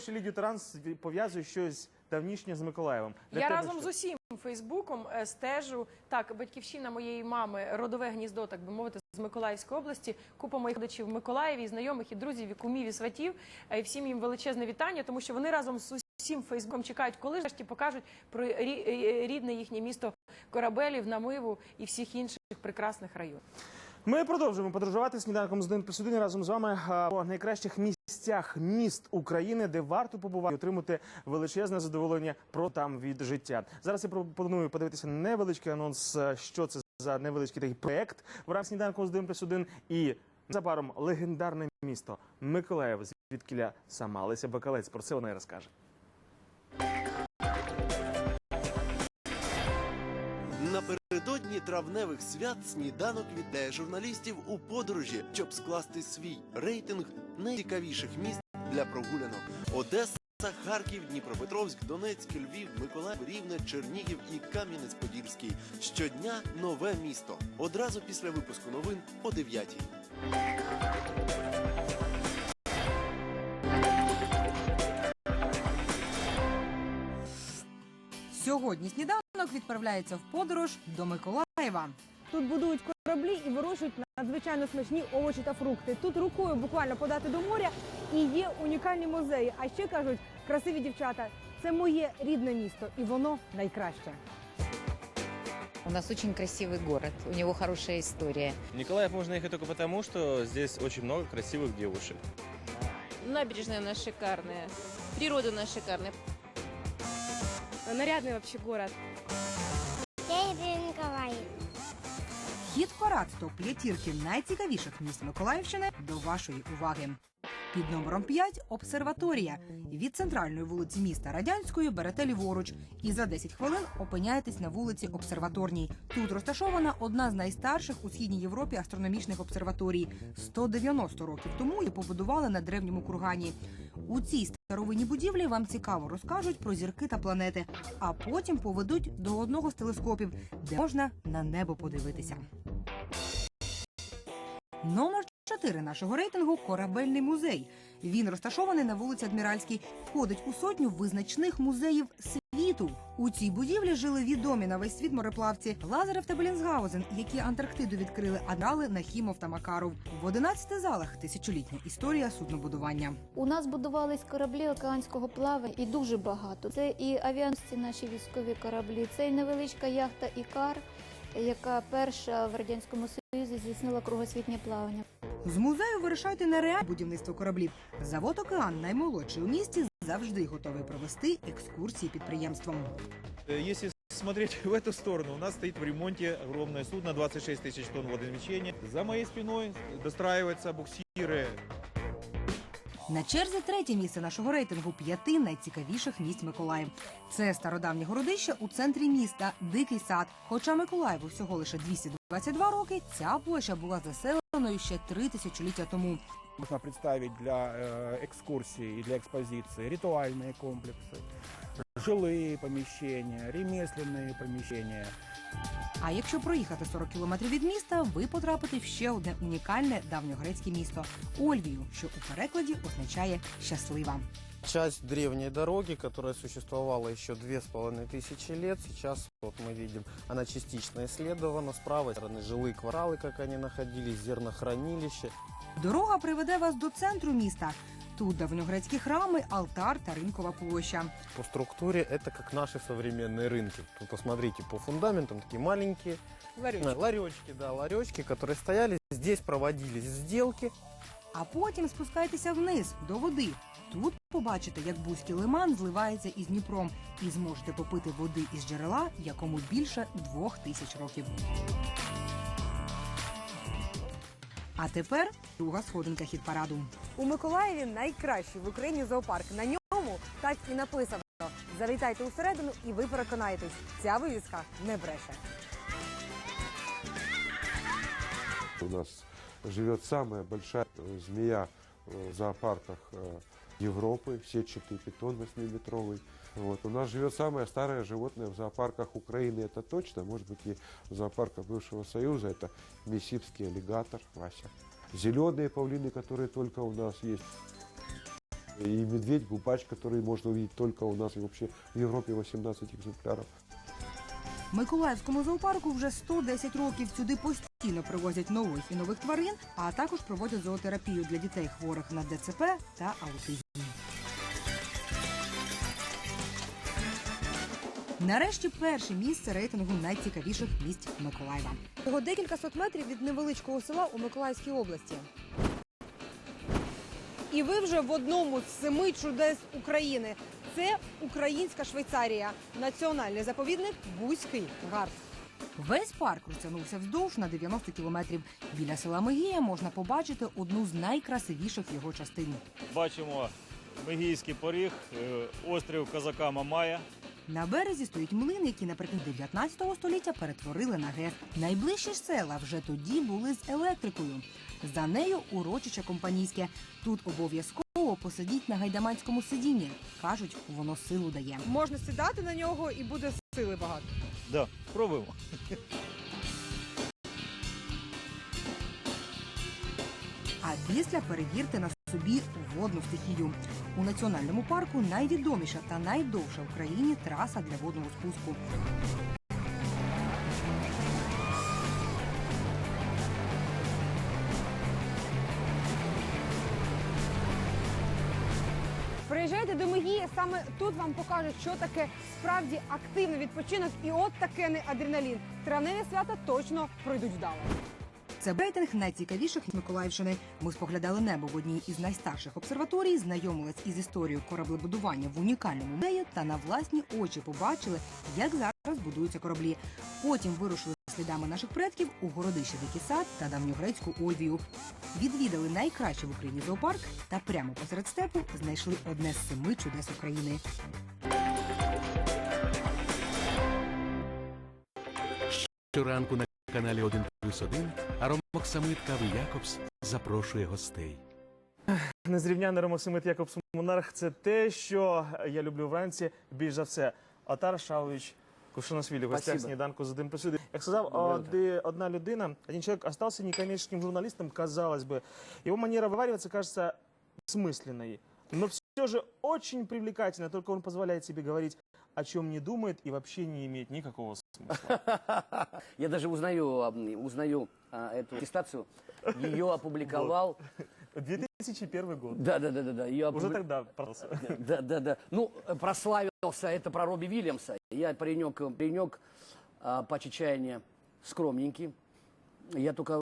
що Лідію Таранс пов'язує щось давнішнє з Миколаєвом. Для Я тебе разом що? з усім Фейсбуком е, стежу. Так, батьківщина моєї мами, родове гніздо, так би мовити, з Миколаївської області. Купа моїх родичів в Миколаєві, і знайомих, і друзів, і кумів, і сватів. Е, І всім їм величезне вітання, тому що вони разом з усім Фейсбуком чекають, коли ж нарешті покажуть про рі- е, рідне їхнє місто Корабелів, Намиву і всіх інших прекрасних районів. Ми продовжуємо подорожувати сніданком з 1 плюс 1 разом з вами по найкращих місцях міст України, де варто побувати і отримати величезне задоволення про там від життя. Зараз я пропоную подивитися невеличкий анонс, е, що це за невеличкий такий проект в рамках сніданку з 1 плюс 1 і незабаром легендарне місто Миколаїв, звідкіля сама Леся Бакалець. Про це вона і розкаже. Напередодні травневих свят сніданок віддає журналістів у подорожі, щоб скласти свій рейтинг найцікавіших міст для прогулянок. Одеса, Харків, Дніпропетровськ, Донецьк, Львів, Миколаїв, Рівне, Чернігів і Кам'янець-Подільський. Щодня нове місто. Одразу після випуску новин о 9. Сьогодні сніданок відправляється в подорож до Миколаєва. Тут будують кораблі і вирощують надзвичайно смачні овочі та фрукти. Тут рукою буквально подати до моря і є унікальні музеї. А ще кажуть, красиві дівчата, це моє рідне місто, і воно найкраще. У нас очень красивый город, у него хорошая история. В Николаев можно ехать только потому, что здесь очень много красивых девушек. Набережная у нас шикарная, природа у нас шикарная. Нарядний вообще город. Хід парад топ п'ятірки найцікавіших міст Миколаївщини до вашої уваги. Під номером 5 – обсерваторія. Від центральної вулиці міста Радянської берете ліворуч і за 10 хвилин опиняєтесь на вулиці Обсерваторній. Тут розташована одна з найстарших у східній Європі астрономічних обсерваторій. 190 років тому її побудували на древньому кургані. У цій старовинній будівлі вам цікаво розкажуть про зірки та планети, а потім поведуть до одного з телескопів, де можна на небо подивитися. Номер 4 нашого рейтингу корабельний музей. Він розташований на вулиці Адміральській, входить у сотню визначних музеїв світу. У цій будівлі жили відомі на весь світ мореплавці Лазарев та Белінсгаузен, які Антарктиду відкрили адмірали Нахімов та Макаров. В 11 залах тисячолітня історія суднобудування. У нас будувались кораблі океанського плавання і дуже багато. Це і авіаносці наші військові кораблі, це і невеличка яхта Ікар, яка перша в радянському союзі здійснила кругосвітнє плавання. З музею вирішайте на реальне будівництво кораблів. Завод Океан, наймолодший у місті, завжди готовий провести екскурсії підприємством. Э, Если смотреть в эту сторону, у нас стоит в ремонте огромное судно, 26 тысяч тонн водовмещения. За моей спиной достраиваются буксиры. На черзі третє місце нашого рейтингу п'яти найцікавіших місць Миколаїв. Це стародавнє городище у центрі міста, дикий сад. Хоча Миколаєву всього лише 222 роки, ця площа була заселеною ще три тисячоліття тому. Можно представить для э, экскурсии и для экспозиции ритуальные комплексы, жилые помещения, ремесленные помещения. А якщо проїхати 40 кілометрів від міста, ви потрапите в ще одне унікальне давньогрецьке місто Ольвію, що у перекладі означає щаслива. Часть древней дороги, которая существовала еще две с половиной тысячи лет, сейчас вот мы видим, она частично исследована. С правой стороны жилые кварталы, как они находились, зернохранилище. Дорога приведе вас до центру міста. Тут давньогрецькі храми, алтар та ринкова площа. По структуре это как наши современные рынки. Тут посмотрите, по фундаментам такие маленькие Ларьочки. э, ларечки, да, ларечки, которые стояли. Здесь проводились сделки. А потім спускайтеся вниз до води. Тут побачите, як Бузький лиман зливається із Дніпром, і зможете попити води із джерела, якому більше двох тисяч років. А тепер друга сходинка хід параду. У Миколаєві найкращий в Україні зоопарк. На ньому так і написано. Завітайте усередину, і ви переконаєтесь, ця вивіска не бреше. У нас живет самая большая э, змея э, в зоопарках э, Европы, сетчатый питон 8-метровый. Вот. У нас живет самое старое животное в зоопарках Украины, это точно, может быть и в зоопарках бывшего Союза, это миссипский аллигатор, Вася. Зеленые павлины, которые только у нас есть. И медведь, губач, который можно увидеть только у нас и вообще в Европе 18 экземпляров. Миколаївському зоопарку вже 110 років. Сюди постійно привозять нових і нових тварин, а також проводять зоотерапію для дітей хворих на ДЦП та аутизм. Нарешті перше місце рейтингу найцікавіших місць Миколаєва. Його декілька сот метрів від невеличкого села у Миколаївській області. І ви вже в одному з семи чудес України. Це українська Швейцарія, національний заповідник Бузький Гард. Весь парк розтягнувся вздовж на 90 кілометрів. Біля села Мегія можна побачити одну з найкрасивіших його частин. Бачимо Мегійський поріг, е, острів козака Мамая. На березі стоїть млин, які наприкінці 19 століття перетворили на ГЕС. Найближчі ж села вже тоді були з електрикою. За нею урочище компанійське. Тут обов'язково посидіть на гайдаманському сидінні. Кажуть, воно силу дає. Можна сідати на нього і буде сили багато. Да, пробуємо. А після перевірте на собі водну стихію. У національному парку найвідоміша та найдовша в країні траса для водного спуску. Приїжджайте до Мегії, саме тут вам покажуть, що таке справді активний відпочинок і от таке не адреналін. Травневі свята точно пройдуть вдало. Це рейтинг найцікавіших Миколаївщини. Ми споглядали небо в одній із найстарших обсерваторій, знайомились із історією кораблебудування в унікальному музеї та на власні очі побачили, як зараз будуються кораблі. Потім вирушили слідами наших предків у городище Дикий сад та давньогрецьку Ольвію. Відвідали найкращий в Україні зоопарк та прямо посеред степу знайшли одне з семи чудес України. Щоранку на каналі 1 плюс 1 Аромок Самит Кави Якобс запрошує гостей. Незрівняний Ромосимит Якобс Монарх це те, що я люблю вранці більш за все. Атар Шауович Кушанашвили в гостях Спасибо. сніданку з один плюс один. Як сказав оди- одна людина, один человек остался некоммерческим журналистом, казалось бы. Его манера вывариваться кажется бессмысленной. Но Все же очень привлекательно, только он позволяет себе говорить о чем не думает и вообще не имеет никакого смысла. Я даже узнаю, узнаю а, эту аттестацию. Ее опубликовал. 2001 год. Да, да, да, да, да. Ее Уже тогда продался. Да, да, да. Ну, прославился это про Робби Вильямса. Я паренек, паренек по чечаянию скромненький. Я только